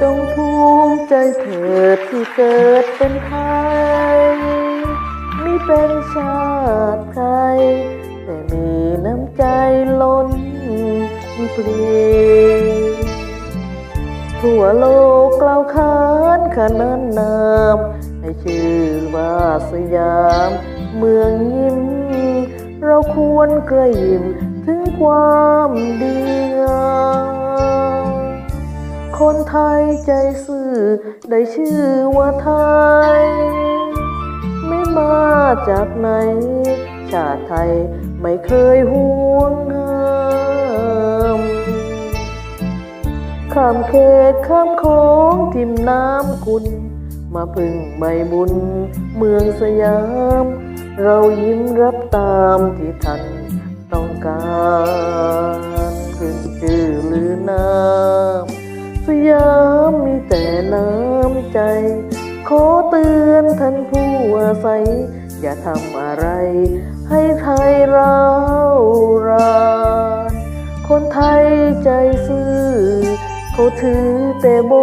จงภูมิใจเถิดที่เกิดเป็นไทยไม่เป็นชาติใครแต่มีน้ำใจล้นเปรีทั่วโลกกล่าวขานขนานนามให้ชื่อว่าสยาม เมืองยิ้ม เราควรกระยิมถึงความดีงามคนไทย ใจซื่อได้ชื่อว่าไทย ไม่มาจากไหน ชาติไทยไม่เคยห่วงห้ามข้ามเขตข้ามของทิมน้ำคุณ มาพึ่งใบบุญเมืองสยาม เรายิ้มรับตามที่ท่านต้องการ ใจ ขอเตือนท่านผู้อาศัย อย่าทำอะไร ให้ไทยเรารานคนไทยใจซื่อ เขาถือแต่โบ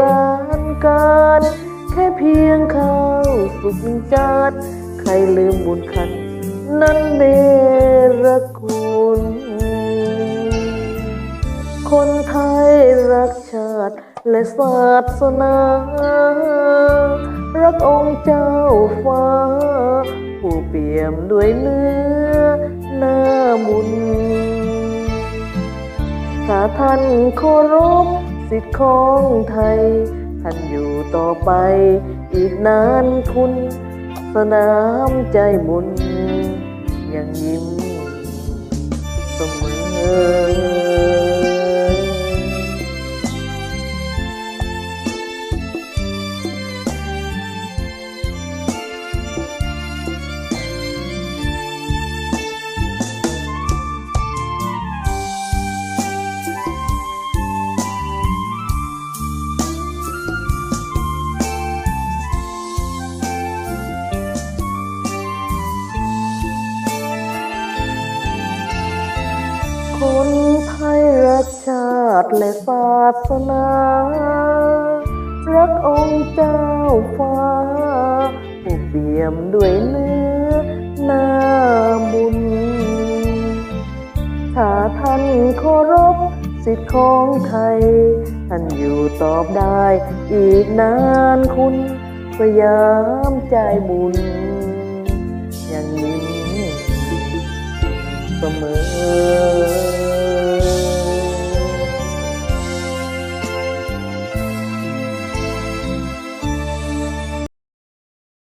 ราณการ แค่เพียงข้าวสุกจานใครลืมบุญคัน นั้นเนรคุณ คนไทยรักชา ติและศาสนา รักองค์เจ้าฟ้า ผู้เปี่ยมด้วยเนื้อหน้าบุญถ้าท่านเคารพสิทธิของไทย ท่านอยู่ต่อไปอีกนานคุณ สนามใจบุญยังยิ้มเสมอ คนไทยรักชาติและศาสนา รักองค์เจ้าฟ้า ผู้เปี่ยมด้วยเนื้อหน้าบุญ ถ้าท่านเคารพสิทธิของไทย ท่านอยู่ตอบได้อีกนานคุณสยามใจบุญ อยังยิ้เสมอ